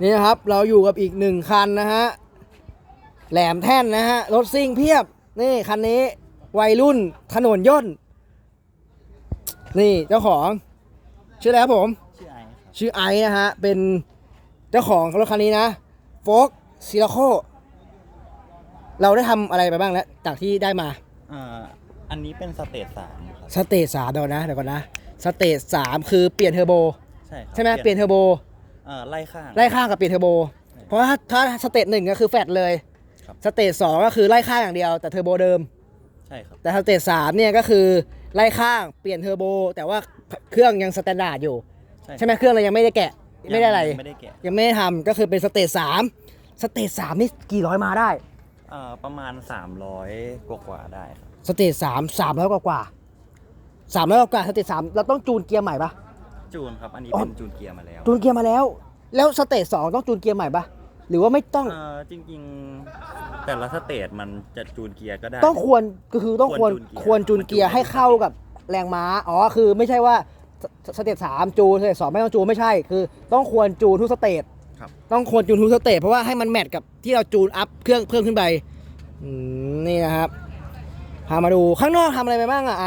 นี่นะครับเราอยู่กับอีกหนึ่งคันนะฮะแหลมแท่นนะฮะรถซิ่งเพียบนี่คันนี้วัยรุ่นถนนย่น นี่เจ้าของ ชื่ออะไรครับผม ชื่อไอซ์ครับชื่อไอซ์นะฮะเป็นเจ้าของรถคันนี้นะโฟกซิลโคเราได้ทำอะไรไปบ้างแล้วจากที่ได้มาอ่าอันนี้เป็นสเตจสามครับสเตจสามเดี๋ยวนะเดี๋ยวก่อนนะสเตจสามคือเปลี่ยนเทอร์โบ ใช่ครับใช่ไหมเปลี่ยนเทอร์โบ เอ่อไล่ข้าง ไล่ข้างกับเปลี่ยนเทอร์โบ เพราะว่าถ้าถ้าสเตจหนึ่งก็คือแฟลตเลย ครับ สเตจสองก็คือไล่ข้างอย่างเดียวแต่เทอร์โบเดิม ใช่ครับ แต่สเตจสามเนี่ยก็คือไล่ข้างเปลี่ยนเทอร์โบ แต่ว่าเครื่องยังสแตนดาร์ดอยู่ใช่ไหมเครื่องเรายังไม่ได้แกะไม่ได้อะไร ยังไม่ได้แกะยังไม่ได้ทำก็คือเป็นสเตจสามสเตจสามนี่กี่ร้อยมาได้ เอ่อประมาณ 300 กว่ากว่าๆได้ครับสเตจสามสามร้อยกว่ากว่าสามร้อยกว่าสเตจสามเราต้องจูนเกียร์ใหม่ปะ จูนครับ อันนี้อ๋อ เป็นจูนเกียร์มาแล้ว จูนเกียร์มาแล้ว แล้วสเตจสองต้องจูนเกียร์ใหม่ปะหรือว่าไม่ต้อง เอ่อจริงๆ แต่ละสเตจมันจะจูนเกียร์ก็ได้ ต้องควรก็คือต้องควรควควรรจูจูนนเกีเกียยร์ร์ให้เข้ากับแรงม้า อ๋อ คือไม่ใช่ว่าสสเตจสามจูนสเตจสองไม่ต้องจูนไม่ใช่ คือ ต้องควรจูนทุกสเตจครับ ต้องควรจูนทุกสเตจเพราะว่าให้มันแมทกับที่เราจูนอัพเครื่องเพิ่มขึ้นไปอืมนี่นะครับพามาดูข้างนอกทำอะไรไปบ้างอะไอ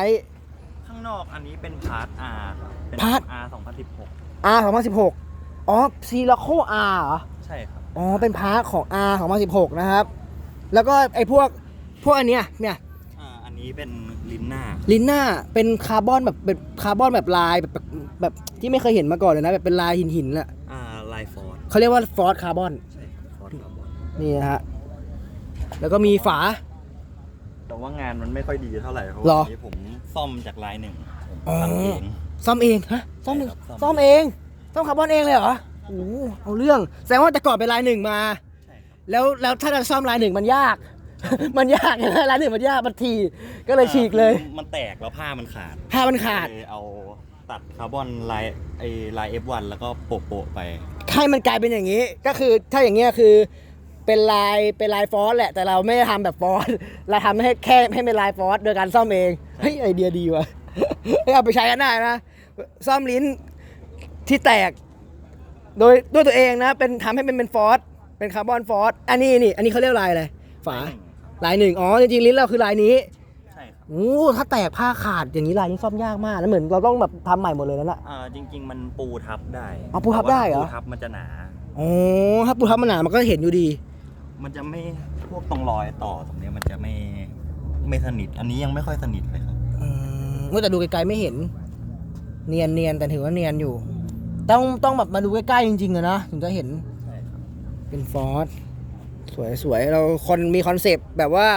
ข้างนอกอันนี้เป็นพาร์ท R เป็น พาร์ท R 2016 R 2 0 1 6 อ๋อซีลาโค R เหรอ ใช่ครับอ๋อ เป็นพาร์ทของ R 2 0 1 6 นะครับ แล้วก็ไอ้พวกพวกอันเนี้ยเนี่ย อ่าอันนี้เป็นลินหน้า ลินหน้าเป็นคาร์บอนแบบเป็นคาร์บอนแบบลายแบบแบบแบบที่ไม่เคยเห็นมาก่อนเลยนะ แบบเป็นลายหินหินๆอะอ่าไลฟอร์ดเขาเรียกว่าฟอร์ดคาร์บอน ใช่ฟอร์ดคาร์บอนนี่นะฮะ แล้วก็มีฝา แต่ว่างานมันไม่ค่อยดีเท่าไหร่เพราะหรอวันนี้ผมซ่อมจากลายหนึ่งผมอ๋อทำเอง ซ่อมเองฮะซ่อมเองใช่ครับซ่อม ซ่อมเอง ซ่อมคาร์บอนเองเลยเหรอโอ้โหเอาเรื่องแสดงว่าแต่ก่อนเป็นลายหนึ่งมาใช่ครับแล้วแล้วถ้าจะซ่อมลายหนึ่งมันยาก มันยากนะลายหนึ่งมันยากมันทีก็เลยฉีกเลยอ่ามันแตกแล้วผ้ามันขาดผ้ามันขาดเลยเอาตัดคาร์บอนลายไอ้ลาย F1 แล้วก็โปะโปะๆไปให้มันกลายเป็นอย่างนี้ ก็คือถ้าอย่างเงี้ยคือเป็นลายเป็นลายฟอสแหละ แต่เราไม่ได้ทำแบบฟอสเราทำให้แค่ให้เป็นลายฟอสโดยการซ่อมเองเฮ้ยไอเดียดีว่ะเฮ้ยเอาไปใช้กันได้นะซ่อมลิ้น ที่แตก โดยด้วยตัวเองนะเป็นทำให้มันเป็นฟอสเป็นคาร์บอนฟอสอันนี้นี่ อันนี้เขาเรียกลายอะไรฝาลายหนึ่งอ๋อจริงๆลิ้นเราคือลายนี้ใช่ครับโอ้ถ้าแตกผ้าขาดอย่างนี้ลายนี้ซ่อมยากมากแล้วเหมือนเราต้องแบบทำใหม่หมดเลยนั่นแหละ อ่าจริง ๆ มันปูทับได้อ๋อปูทับได้เหรอ ปูทับมันจะหนาอ๋อถ้าปูทับมันหนามันก็เห็นอยู่ดี มันจะไม่พวกตรงรอยต่อตรงเนี้ยมันจะไม่ไม่สนิท อันนี้ยังไม่ค่อยสนิทเลยครับอืมเมื่อแต่ดูไกลๆไม่เห็น เนียนเนียนแต่ถือว่าเนียนอยู่ ต้องต้องแบบมาดูใกล้ๆจริงๆอะนะถึงจะเห็นใช่ครับเป็นฟอสสวยสวยเราคนมีคอนเซปต์แบบว่า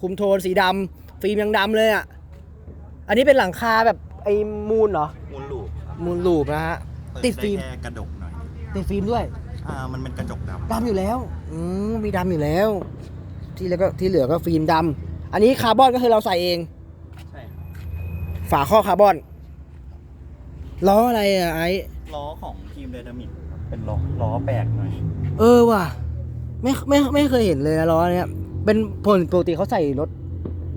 คุมโทนสีดำฟิล์มยังดำเลยอะ อันนี้เป็นหลังคาแบบไอ้มูนเหรอ มูลลูปครับมูนลูปนะฮะเปิติดฟิล์ม ไแค่กระดกหน่อย ติดฟิล์มด้วยอ่า มันเป็นกระจกดำดำอยู่แล้วอืมมีดำอยู่แล้ว ที่แล้วก็ที่เหลือก็ฟิล์มดำอันนี้คาร์บอนก็คือเราใส่เอง ใช่ครับฝาครอบคาร์บอนล้ออะไรอะไอ้ ล้อของทีมเดนามิกเป็นล้อล้อแปลกหน่อย เออว่ะ ไม่ไม่ไม่เคยเห็นเลยนะล้อเนี้ยเป็นผลปกติเขาใส่รถ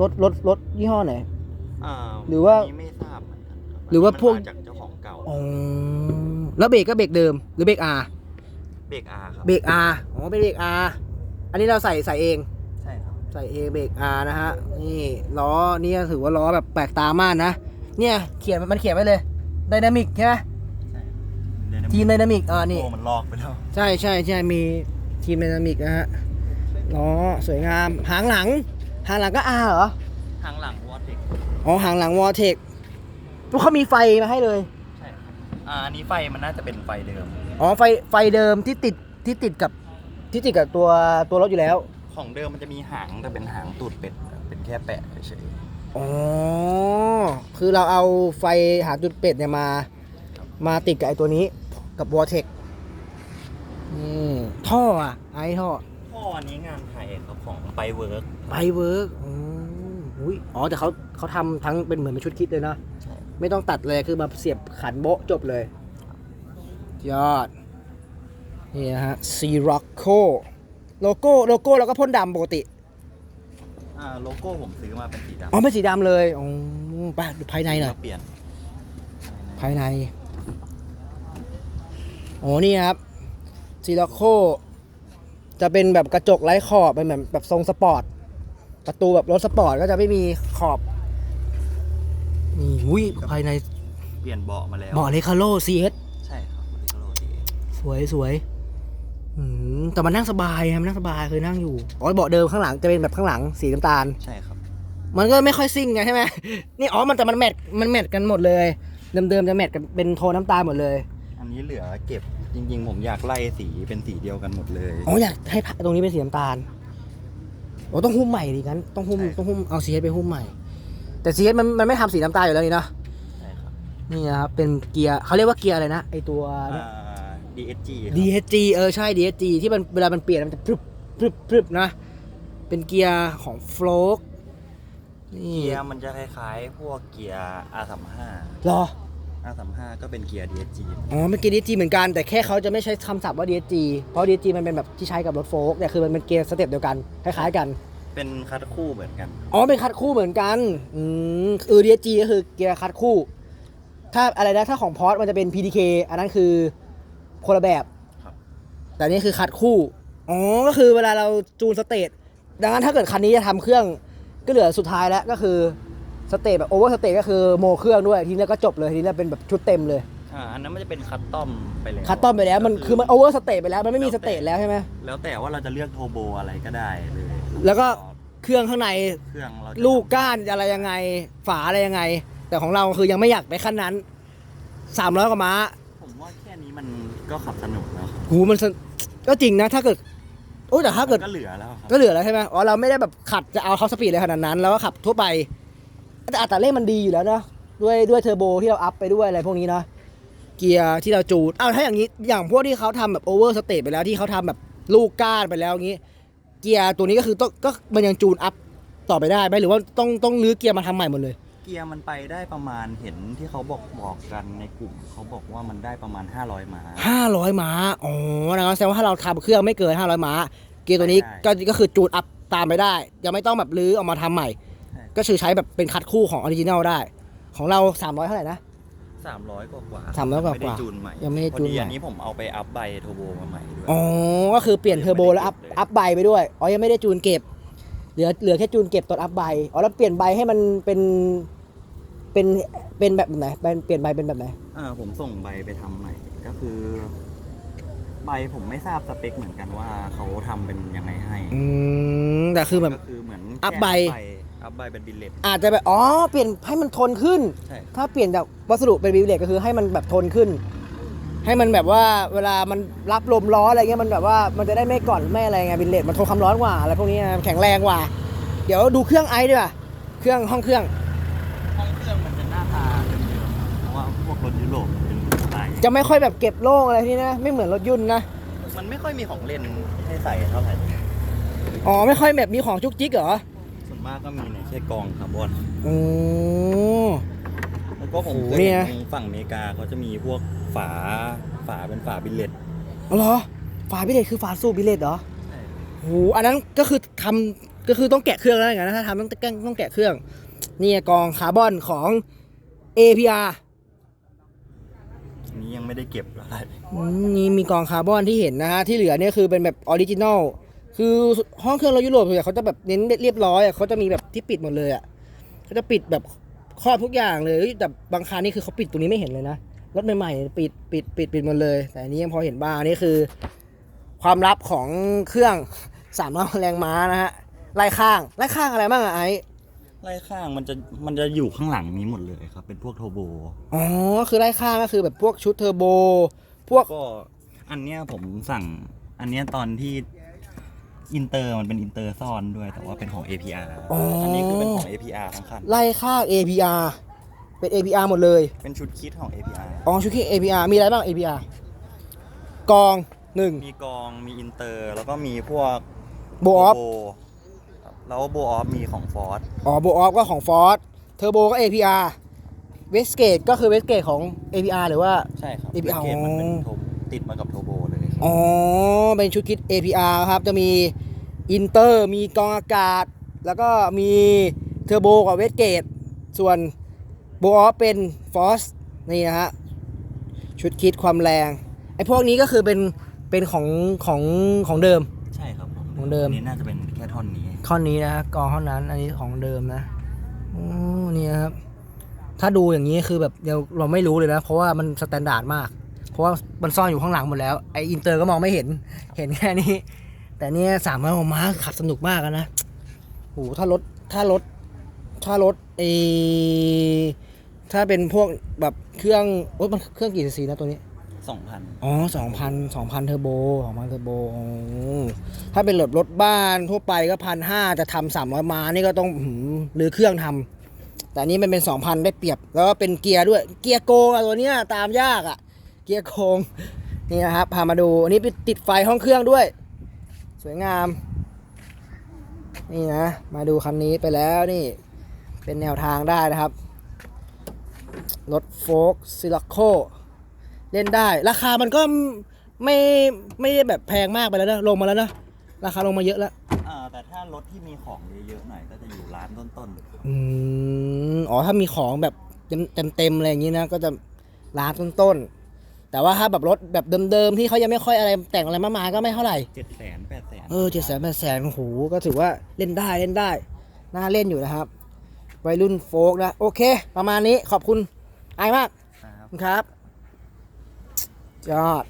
รถรถรถยี่ห้อไหน อ่าหรือว่า นนี้ไม่ทราบเหมือนกันคบหรือว่าพวก มันมจากเจ้าของเก่าอ๋อแล้วเบรกก็เบรกเดิมหรือเบรกอาเบรกอาครับเบรกอาอ๋อเป็นเบรกอาอันนี้เราใส่ใส่เอง ใช่ครับ ใส่เองเบรกอานะฮะ นี่ล้อนี่ถือว่าล้อแบบแปลกตามากนะ เนี่ยเขียนมันเขียนไว้เลยไดนามิกใช่ไหมใช่ Dynamic ทีมไดนามิกอ่านี่ โอ้มันลอกไปแล้ว ใช่ใช่ใช่มีทีมไดนามิกนะฮะล้อสวยงาม หางหลัง หางหลังก็อาเหรอ ทางหลังวอเทคอ๋อ หางหลังวอเทคพวกเขามีไฟมาให้เลย ใช่ครับอ่าอันนี้ไฟมันน่าจะเป็นไฟเดิม อ๋อ ไฟ ไฟเดิมที่ติด ที่ติดกับ ที่ติดกับตัวตัวรถอยู่แล้ว ของเดิมมันจะมีหางแต่เป็นหางตูดเป็ดครับเป็นแค่แปะเฉยอ๋อ คือเราเอาไฟหาจุดเป็ดเนี่ยมา มาติดกับไอ้ตัวนี้ กับวอเทคนี่ท่ออะ ไอ้ท่อๆพ่ออันนี้งานไทยครับของไปเวิร์กไปเวิร์กอืมอุ้ยอ๋อ แต่เขาเขาทำทั้งเป็นเหมือนเป็นชุดคิดเลยนะ ใช่ ไม่ต้องตัดเลยคือมาเสียบขันโบะจบเลย ยอด นี่นะฮะซีร็อกโคโลโก้โลโก้เราก็พ่นดำปกติ อ่าโลโก้ผมซื้อมาเป็นสีดำอ๋อ เป็นสีดำเลยอ๋อไปดูภายในหน่อย เปลี่ยนภายใน โอ้นี่ครับซีลโคจะเป็นแบบกระจกไร้ขอบเป็นแบบแบบทรงสปอร์ต ประตูแบบรถสปอร์ตก็จะไม่มีขอบนี่อุ้ยภายในเปลี่ยนเบาะมาแล้วเบาะเลคาโลซีเอสใช่ครับบริคาโลทีสวยสวยอืมแต่มันนั่งสบายนะมันนั่งสบายเคยนั่งอยู่อ๋อเบาะเดิมข้างหลังจะเป็นแบบข้างหลังสีน้ำตาลใช่ครับ มันก็ไม่ค่อยซิ่งไงใช่ไหมนี่อ๋อมันแต่มันแมทมันแมทกันหมดเลย เดิมๆจะแมทกันเป็นโทนน้ำตาลหมดเลยอั นนี้เหลือเก็บจริงๆ ผมอยากไล่สีเป็นสีเดียวกันหมดเลย อ๋ออยากให้พะตรงนี้เป็นสีน้ำตาลโอ้ต้องหุ้มใหม่ดิงั้นต้องหุ้มใช่ ต้องหุ้มเอาซีเอสไปหุ้มใหม่ แต่ซีเอสมันมันไม่ทำสีน้ำตาลอยู่แล้วนี่เนาะใช่ครับนี่นะครับเป็นเกียร์เขาเรียกว่าเกียร์อะไรนะไอตัว อ่า DSG ครับ DHG เออใช่ DHG ที่มันเวลามันเปลี่ยนมันจะพรึบพรึบพรึบนะ เป็นเกียร์ของโฟลกนี่เกียร์มันจะคล้ายๆ พวกเกียร์ R35 รอ R35 ก็เป็นเกียร์ DSG อ๋อมันเกียร์ DSG เหมือนกันแต่แค่เขาจะไม่ใช้คำศัพท์ว่า DSG เพราะ DSG มันเป็นแบบที่ใช้กับรถโฟล์กเนี่ยคือมันเป็นเกียร์สเต็ปเดียวกันคล้ายๆกัน เป็นคัดคู่เหมือนกัน อ๋อเป็นคัดคู่เหมือนกันอืมเออ DSG ก็คือเกียร์คัดคู่ ถ้าอะไรนะถ้าของพอร์ตมันจะเป็น PDK อันนั้นคือคนละแบบครับ แต่นี่คือคัดคู่อ๋อก็คือเวลาเราจูนสเตทดังนั้นถ้าเกิดคันนี้จะทำเครื่องก็เหลือสุดท้ายแล้วก็คือ สเตทแบบโอเวอร์สเตทก็คือโมเครื่องด้วยทีนี้ก็จบเลยทีนี้เป็นแบบชุดเต็มเลยอ่าอันนั้นมันจะเป็นคัสตอมไปแล้วคัดต้อมไปแล้วมันคือมันโอเวอร์สเตทไปแล้วมันไม่มีสเตทแล้วใช่ไหมแล้วแต่ว่าเราจะเลือกโทโบอะไรก็ได้เลย แล้วก็เครื่องข้างในเครื่องเราจะลูกก้านอะไรยังไงฝาอะไรยังไง แต่ของเราคือยังไม่อยากไปขั้นนั้นสามร้อยกว่าม้าผมว่าแค่นี้มันก็ขับสนุกแล้วครับหูมันสนก็จริงนะถ้าเกิดโอ้ยแต่ถ้าเกิดก็เหลือแล้วครับก็เหลือแล้วใช่ไหมอ๋อเราไม่ได้แบบขัดจะเอาเขาสปีดเลยขนาดนั้นเราก็ขับทั่วไป แต่อัตราเร่งมันดีอยู่แล้วเนาะด้วยด้วยเทอร์โบที่เราอัพไปด้วยอะไรพวกนี้เนาะเกียร์ที่เราจูดอ้าวถ้าอย่างนี้อย่างพวกที่เขาทำแบบโอเวอร์สเตทไปแล้วที่เขาทำแบบลูกก้านไปแล้วอย่างนี้ เกียร์ตัวนี้ก็คือต้องก็มันยังจูนอัพต่อไปได้ไหมหรือว่าต้องต้องรื้อเกียร์มาทำใหม่หมดเลย เกียร์มันไปได้ประมาณเห็นที่เขาบอกบอกกันในกลุ่ม เขาบอกว่ามันได้ประมาณ 500ม้าห้าร้อยม้าอ๋อนะครับแสดงว่าถ้าเราทำเครื่องไม่เกินห้าร้อยม้า เกียร์ตัวนี้ได้ก็ก็คือจูดอัพตามไปได้ ยังไม่ต้องแบบรื้อออกมาทำใหม่ใช่ ก็คือใช้แบบเป็นคัดคู่ของออริจินัลได้ ของเรา 300 เท่าไหร่นะ สามร้อยกว่ากว่าสามร้อยกว่าไม่ได้จูนใหม่ยังไม่ได้จูนใหม่พอดีอันนี้ผมเอาไปอัพไบโทโบมาใหม่ด้วย อ๋อ ก็คือเปลี่ยนเทอร์โบแล้วอัพไม่ได้เก็บเลยอัพใบไปด้วย อ๋อ ยังไม่ได้จูนเก็บ เหลือเหลือแค่จูนเก็บตอนอัพใบ อ๋อ แล้วเปลี่ยนใบให้มันเป็นเป็นเป็นแบบไหนเป็นเปลี่ยนใบเป็นแบบไหน อ่าผมส่งใบไปทำใหม่ ก็คือ ใบผมไม่ทราบสเปคเหมือนกันว่าเขาทำเป็นยังไงให้อืม แต่คือแบบ ก็คือเหมือนอัพใบแค่ อัพใบเป็นบิลเลต อาจจะแบบอ๋อเปลี่ยนให้มันทนขึ้น ใช่ ถ้าเปลี่ยนจากวัสดุเป็นบิวเลตก็คือให้มันแบบทนขึ้น ให้มันแบบว่าเวลามันรับลมร้อนอะไรเงี้ยมันแบบว่ามันจะได้ไม่ก่อนไม่อะไรไงบิวเลตมันทนความร้อนกว่าอะไรพวกนี้นะแข็งแรงกว่า เดี๋ยวดูเครื่องไอซ์ดีกว่าเครื่องห้องเครื่อง ห้องเครื่องมันจะหน้าตาเดิมๆเพราะว่าพวกรถยุโรปเป็นสไตล์จะไม่ค่อยแบบเก็บโล่งอะไรที่นะไม่เหมือนรถยุ่นนะมันไม่ค่อยมีของเล่นให้ใส่เท่าไหร่อ๋อไม่ค่อยแบบมีของจุกจิกเหรอ ส่วนมากก็มีในแค่กองคาร์บอนอืมแล้วก็ผมโอ้โหเคยเนี่เห็ยนฝั่งอเมริกาเขาจะมีพวกฝาฝาเป็นฝาบิลเลตอ๋อเหรอ ฝาบิเลตคือฝาสูบบิเลตเหรอโอ้โหอันนั้นก็คือทำก็คือต้องแกะเครื่องแล้วอย่างนั้นนะถ้าทำต้องแกะต้องแกะเครื่องนี่กองคาร์บอนของ APR อันนี้ยังไม่ได้เก็บอะไร อืมนี่มีกองคาร์บอนที่เห็นนะฮะ ที่เหลือเนี่ยคือเป็นแบบออริจินอล คือห้องเครื่องรถยุโรปส่วนใหญ่เขาจะแบบเน้นเรียบร้อยอะเขาจะมีแบบที่ปิดหมดเลยอะเขาจะปิดแบบครอบทุกอย่างเลยแต่บางคันนี่คือเขาปิดตรงนี้ไม่เห็นเลยนะรถใหม่ๆปิดปิดปิดปิดหมดเลย แต่อันนี้ยังพอเห็นบ้างอันนี่คือ ความลับของเครื่องสามร้อยแรงม้านะฮะไล่ข้างไล่ข้างอะไรบ้างอะไอซ์ไล่ข้างมันจะมันจะอยู่ข้างหลังนี้หมดเลยครับ เป็นพวกโทโบอ๋อคือไล่ข้างก็คือแบบพวกชุดเทอร์โบ พวกก็อันเนี้ยผมสั่งอันเนี้ยตอนที่ อินเตอร์มันเป็นอินเตอร์ซ่อนด้วย แต่ว่าเป็นของ APR อ๋ออัอันนี้คือเป็นของ APR ทั้งคัน ไล่ข้าง APR เป็น APR หมดเลย เป็นชุดคิดของ APR อ๋อชุดที่ APR มีอะไรบ้าง APR กองหนึ่ง มีกองมีอินเตอร์แล้วก็มีพวก โบออฟครับแล้วโบออฟมีของฟอร์ดอ๋อโบออฟก็ของ Ford เทอร์โบก็ APR เวสเกตก็คือเวสเกตของ APR หรือว่า ใช่ครับ APR เกตมันเป็นโทติดมากับโทโบเลยครับ อ๋อ เป็นชุดคิด APR ครับ จะมีอินเตอร์ มีกองอากาศ แล้วก็มีเทอร์โบกับเวสเกต ส่วนโบออฟเป็นฟอสนี่นะฮะ ชุดคิดความแรง ไอ้พวกนี้ก็คือเป็น เป็นของของของเดิม ใช่ครับผมของเดิมอันนี้น่าจะเป็นแค่ท่อนนี้ ท่อนนี้นะกองเท่านั้น อันนี้ของเดิมนะโอ้นี่นะครับ ถ้าดูอย่างนี้คือแบบเดี๋ยวเราไม่รู้เลยนะ เพราะว่ามันสแตนดาร์ดมาก เพราะว่ามันซ่อนอยู่ข้างหลังหมดแล้วไออินเตอร์ก็มองไม่เห็นเห็นแค่นี้ แต่เนี่ยสามร้อยกว่าม้าขับสนุกมากอะนะโหถ้ารถถ้ารถถ้ารถไอถ้าเป็นพวกแบบเครื่องโอ้ยมันเครื่องกี่ซีซีนะตัวนี้สองพันอ๋อสองพันสองพันเทอร์โบสองพันเทอร์โบอ๋อถ้าเป็นรถรถบ้านทั่วไปก็พันห้าจะทำสามร้อยม้านี่ก็ต้องหืมหรือเครื่องทำแต่อันนี้มันเป็นสองพันได้เปรียบ แล้วก็เป็นเกียร์ด้วย เกียร์โกงอะตัวเนี้ยตามยากอะ เกียร์โกงนี่นะครับพามาดูอันนี้ติดไฟห้องเครื่องด้วย สวยงาม นี่นะ มาดูคันนี้ไปแล้วนี่ เป็นแนวทางได้นะครับ รถโฟกซิล c โคเล่นได้ ราคามันก็ไม่ไม่ได้แบบแพงมากไปแล้วนะลงมาแล้วนะราคาลงมาเยอะแล้วอ่าแต่ถ้ารถที่มีของเยอะๆหน่อยก็จะอยู่ร้านต้นๆครับอืมอ๋อถ้ามีของแบบเต็มเต็มเต็มๆอะไรอย่างนี้นะ ก็จะร้านต้นๆ แต่ว่าถ้าแบบรถแบบเดิมๆที่เขายังไม่ค่อยอะไรแต่งอะไรมากมายก็ไม่เท่าไหร่เจ็ดแสนแปดแสนเออเจ็ดแสนแปดแสนโอ้โหก็ถือว่าเล่นได้เล่นได้น่าเล่นอยู่นะครับวัยรุ่นโฟกนะโอเค ประมาณนี้ขอบคุณไอายมากครับขอบคุณครับยอด